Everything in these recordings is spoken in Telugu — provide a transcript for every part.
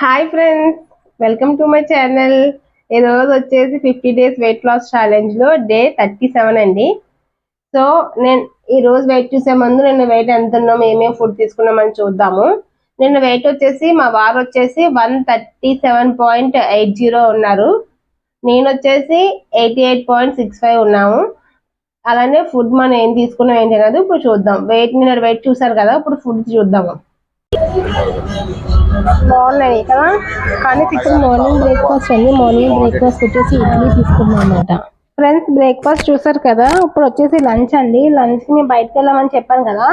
Hi friends welcome to my channel ఈ రోజు వచ్చేసి ఫిఫ్టీ డేస్ వెయిట్ లాస్ ఛాలెంజ్లో డే థర్టీ సెవెన్ అండి. సో నేను ఈ రోజు వెయిట్ చూసే ముందు నేను వెయిట్ ఎంత ఉన్నాం ఏమేమి ఫుడ్ తీసుకున్నామని చూద్దాము. నిన్న వెయిట్ వచ్చేసి మా వారు వచ్చేసి one thirty seven point eight zero ఉన్నారు. నేను వచ్చేసి eighty eight point six five ఉన్నాము. అలానే ఫుడ్ మనం ఏం తీసుకున్నాం ఏంటి అనేది ఇప్పుడు చూద్దాం. వెయిట్ నిన్న వెయిట్ చూసారు కదా ఇప్పుడు ఫుడ్ చూద్దాము. బాగున్నాయి కదా? కానీ ఇప్పుడు మార్నింగ్ బ్రేక్ఫాస్ట్ అండి. మార్నింగ్ బ్రేక్ఫాస్ట్ వచ్చేసి ఇడ్లీ తీసుకున్నాం అనమాట ఫ్రెండ్స్ బ్రేక్ఫాస్ట్ చూసారు కదా? ఇప్పుడు వచ్చేసి లంచ్ అండి. లంచ్ మేము బయటకు వెళ్ళామని చెప్పాను కదా?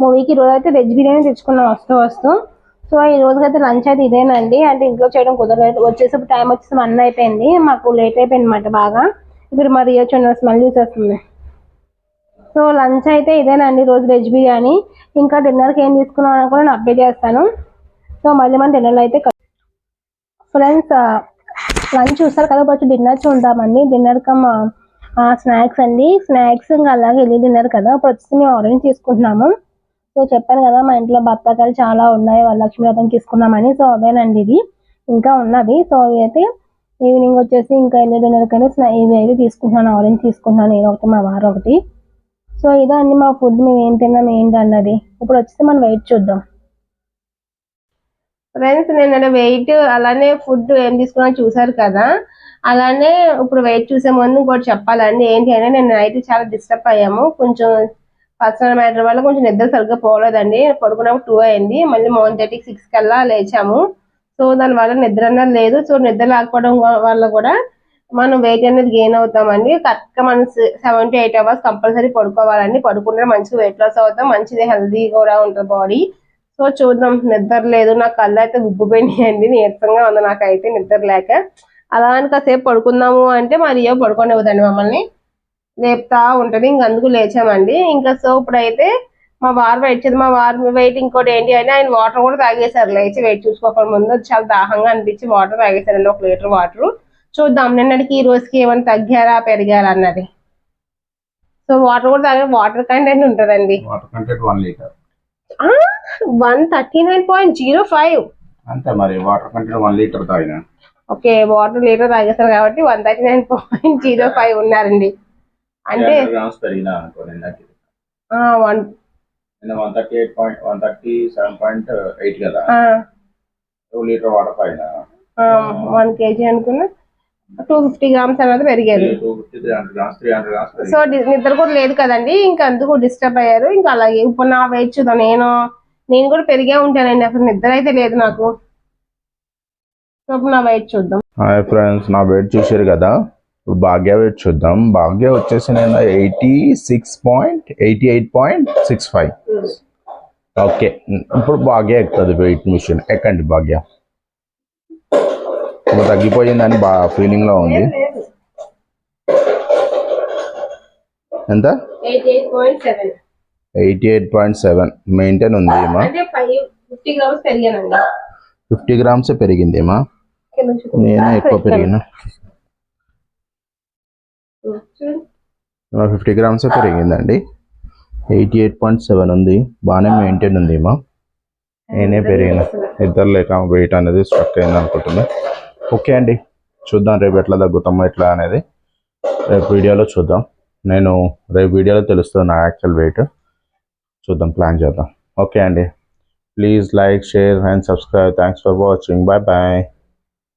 మూవీకి రోజు అయితే వెజ్ బిర్యానీ తెచ్చుకున్నాం వస్తూ వస్తూ. సో ఈ రోజుకైతే అయితే లంచ్ అయితే ఇదేనండి. అంటే ఇంట్లో చేయడం కుదరలేదు. వచ్చేసి టైం వచ్చేసి వన్ అయిపోయింది. మాకు లేట్ అయిపోయింది అనమాట బాగా. ఇప్పుడు మరి వచ్చి స్మెల్ చూసేస్తుంది. సో లంచ్ అయితే ఇదేనండి రోజు వెజ్ బిర్యానీ. ఇంకా డిన్నర్కి ఏం తీసుకున్నాం అని కూడా నేను అప్డేట్ చేస్తాను. సో మళ్ళీ మన డిన్నర్లో అయితే ఫ్రెండ్స్ లంచ్ చూస్తారు కదా కొంచెం డిన్నర్ చూద్దామండి. డిన్నర్ కమ్ స్నాక్స్ అండి. స్నాక్స్ ఇంకా అలాగే వెళ్ళి డిన్నర్ కదా. ఇప్పుడు వచ్చేసి మేము ఆరెంజ్ తీసుకుంటున్నాము. సో చెప్పాను కదా మా ఇంట్లో బత్తాకాయలు చాలా ఉన్నాయి. వరలక్ష్మి వ్రతం తీసుకున్నామని. సో అవేనండి ఇది ఇంకా ఉన్నవి. సో అవి అయితే ఈవినింగ్ వచ్చేసి ఇంకా వెళ్ళి డిన్నర్ కానీ ఇవి అయితే తీసుకుంటున్నాను. ఆరెంజ్ తీసుకుంటున్నాను. నేను ఒకటి మా వారు ఒకటి. సో ఇదే అండి మా ఫుడ్ మేము ఏం తిన్నాం ఏంటి అన్నది ఇప్పుడు వచ్చేసి మనం వెయిట్ చూద్దాం. ఫ్రెండ్స్ నేను వెయిట్ అలానే ఫుడ్ ఏం తీసుకున్నా చూసారు కదా? అలానే ఇప్పుడు వెయిట్ చూసే ముందు ఇంకోటి చెప్పాలండి. ఏంటి అంటే నేను నైట్ చాలా డిస్టర్బ్ అయ్యాము. కొంచెం పర్సనల్ మ్యాటర్ వల్ల కొంచెం నిద్ర సరిగ్గా పోలేదండి. పడుకున్నప్పుడు టూ అయింది. మళ్ళీ మార్నింగ్ థర్టీ సిక్స్ కల్లా లేచాము. సో దాని వల్ల నిద్ర అన్నది లేదు. సో నిద్ర లేకపోవడం వల్ల కూడా మనం వెయిట్ అనేది గెయిన్ అవుతామండి. కరెక్ట్గా మనం seven to eight hours compulsory పడుకోవాలండి. పడుకుంటే మంచిగా వెయిట్ లాస్ అవుతాం. మంచిది హెల్దీ కూడా ఉంటుంది బాడీ సో చూద్దాం. నిద్ర లేదు. నా కళ్ళు అయితే గుబ్బిపోయినాయండి నీరసంగా ఉంది. నాకైతే నిద్ర లేక. అలా అని కాసేపు పడుకుందాము అంటే మరి ఏ పడుకోనివ్వదండి మమ్మల్ని. లేపుతా ఉంటుంది. ఇంక అందుకు లేచామండి. ఇంకా సో ఇప్పుడైతే మా వారు వెయిట్ చేసి మా వారు వెయిట్ ఇంకోటి ఏంటి అంటే ఆయన వాటర్ కూడా తాగేశారు. లేచి వెయిట్ చూసుకోకుండా ముందు చాలా దాహంగా అనిపించి వాటర్ తాగేశారండి. ఒక లీటర్ వాటర్ చూద్దాం. నిన్నటికి ఈ రోజుకి ఏమైనా తగ్గారా పెరిగారా అన్నది. సో వాటర్ కూడా తాగే వాటర్ కంటెంట్ ఉంటుందండి. Water content one litre. One thirty nine point zero five. అంతే మరి వాటర్ కంటెంట్ వన్ లీటర్ తాగిన. ఓకే వాటర్ లీటర్ తాగేస్తారు కాబట్టి one thirty nine point zero five ఉన్నారండి. అంటే వన్ నిన్న one thirty eight point one thirty seven point eight కదా. Two litre water one kg అనుకున్నా. టూ ఫిఫ్టీ గ్రామ్స్ అనేది పెరిగారు. సో నిద్ర కూడా లేదు కదండి ఇంకా అందుకు డిస్టర్బ్ అయ్యారు. ఇంకా అలాగే ఇప్పుడు నా వెయిట్ చూద్దాం. నేను నేను కూడా పెరిగే ఉంటానండి. అసలు నిద్ర అయితే లేదు నాకు. సో ఇప్పుడు నా వెయిట్ చూద్దాం. హాయ్ ఫ్రెండ్స్ నా వెయిట్ చూసారు కదా. ఇప్పుడు భాగ్య వెయిట్ చూద్దాం. భాగ్య వచ్చేసి నేను eighty six point eighty eight point six five okay ఇప్పుడు భాగ్య ఎక్కుతుంది వెయిట్ మిషన్ ఎక్కండి భాగ్య. ఇప్పుడు తగ్గిపోయిందని బా ఫీలింగ్లో ఉంది. ఎంత? Eight eight point seven. Maintain ఉంది ఏమా. ఫిఫ్టీ గ్రామ్స్ పెరిగానండి. ఫిఫ్టీ గ్రామ్స్ పెరిగింది ఏమా. నేను ఎక్కువ పెరిగిన. ఫిఫ్టీ గ్రామ్స్ పెరిగిందండి. ఎయిటీ ఎయిట్ పాయింట్ సెవెన్ ఉంది. బాగానే మెయింటైన్ ఉంది ఏమా. నేనే పెరిగిన. ఇద్దరు లేక వెయిట్ అనేది స్ట్రక్ అయింది అనుకుంటున్నా. ఓకే అండి. చూద్దాం రేపు ఎట్లా తగ్గుతామో ఎట్లా అనేది. రేపు వీడియోలో చూద్దాం. నేను రేపు వీడియోలో తెలుస్తుంది నా యాక్చువల్ వెయిట్ చూద్దాం ప్లాన్ చేద్దాం. ఓకే అండి. Please like share and subscribe thanks for watching bye bye